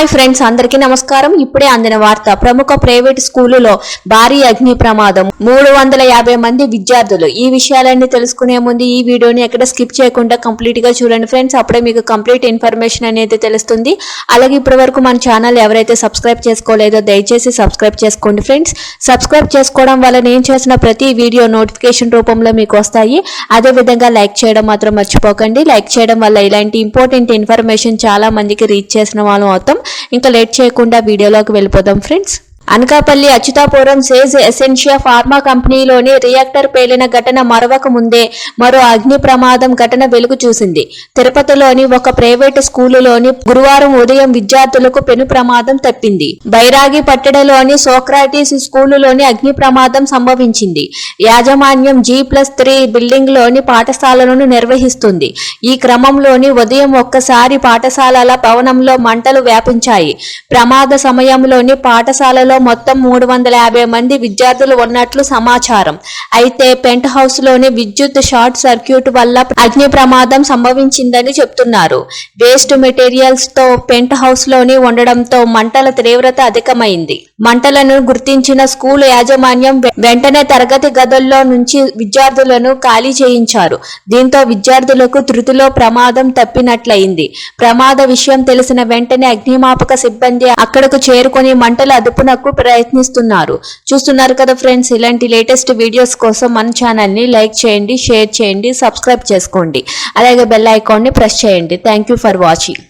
Hi friends అందరికీ నమస్కారం. ఇప్పుడే అందిన వార్త ప్రముఖ ప్రైవేట్ స్కూలులో భారీ అగ్ని ప్రమాదం. మూడు వందల యాభై మంది విద్యార్థులు. ఈ విషయాలన్నీ తెలుసుకునే ముందు ఈ వీడియోని ఎక్కడ స్కిప్ చేయకుండా కంప్లీట్గా చూడండి ఫ్రెండ్స్. అప్పుడే మీకు కంప్లీట్ ఇన్ఫర్మేషన్ అనేది తెలుస్తుంది. అలాగే ఇప్పటి వరకు మన ఛానల్ ఎవరైతే సబ్స్క్రైబ్ చేసుకోలేదో దయచేసి సబ్స్క్రైబ్ చేసుకోండి ఫ్రెండ్స్. సబ్స్క్రైబ్ చేసుకోవడం వల్ల నేను చేసిన ప్రతి వీడియో నోటిఫికేషన్ రూపంలో మీకు వస్తాయి. అదే విధంగా లైక్ చేయడం మాత్రం మర్చిపోకండి. లైక్ చేయడం వల్ల ఇలాంటి ఇంపార్టెంట్ ఇన్ఫర్మేషన్ చాలా మందికి రీచ్ చేసిన వాళ్ళం అవుతాం. ఇంకా లేట్ చేయకుండా వీడియోలోకి వెళ్ళిపోదాం friends. Anakapalli Achyutapuram SEZ Escientia pharma కంపెనీలోని రియాక్టర్ పేలిన ఘటన మరవక ముందే మరో అగ్ని ప్రమాదం ఘటన వెలుగు చూసింది. తిరుపతిలోని ఒక ప్రైవేటు స్కూలులోని గురువారం ఉదయం విద్యార్థులకు పెను ప్రమాదం తప్పింది. బైరాగి పట్టడలోని సోక్రాటిస్ స్కూలులోని అగ్ని ప్రమాదం సంభవించింది. యాజమాన్యం జీ ప్లస్ త్రీ బిల్డింగ్లోని పాఠశాలను నిర్వహిస్తుంది. ఈ క్రమంలోని ఉదయం ఒక్కసారి పాఠశాలల భవనంలో మంటలు వ్యాపించాయి. ప్రమాద సమయంలోని పాఠశాలలో మొత్తం మూడు వందల యాభై మంది విద్యార్థులు ఉన్నట్లు సమాచారం. అయితే పెంట్ హౌస్లోని విద్యుత్ షార్ట్ సర్క్యూట్ వల్ల అగ్ని ప్రమాదం సంభవించిందని చెప్తున్నారు. వేస్ట్ మెటీరియల్స్తో పెంట్ హౌస్లోని ఉండడంతో మంటల తీవ్రత అధికమైంది. మంటలను గుర్తించిన స్కూల్ యాజమాన్యం వెంటనే తరగతి గదుల్లో నుంచి విద్యార్థులను ఖాళీ చేయించారు. దీంతో విద్యార్థులకు తృతిలో ప్రమాదం తప్పినట్లయింది. ప్రమాద విషయం తెలిసిన వెంటనే అగ్నిమాపక సిబ్బంది అక్కడకు చేరుకొని మంటల అదుపునకు ప్రయత్నిస్తున్నారు. చూస్తున్నారు కదా ఫ్రెండ్స్ ఇలాంటి లేటెస్ట్ వీడియోస్ కోసం మన ఛానల్ని లైక్ చేయండి షేర్ చేయండి సబ్స్క్రైబ్ చేసుకోండి. అలాగే బెల్ ఐకాన్ని ప్రెస్ చేయండి. Thank you for watching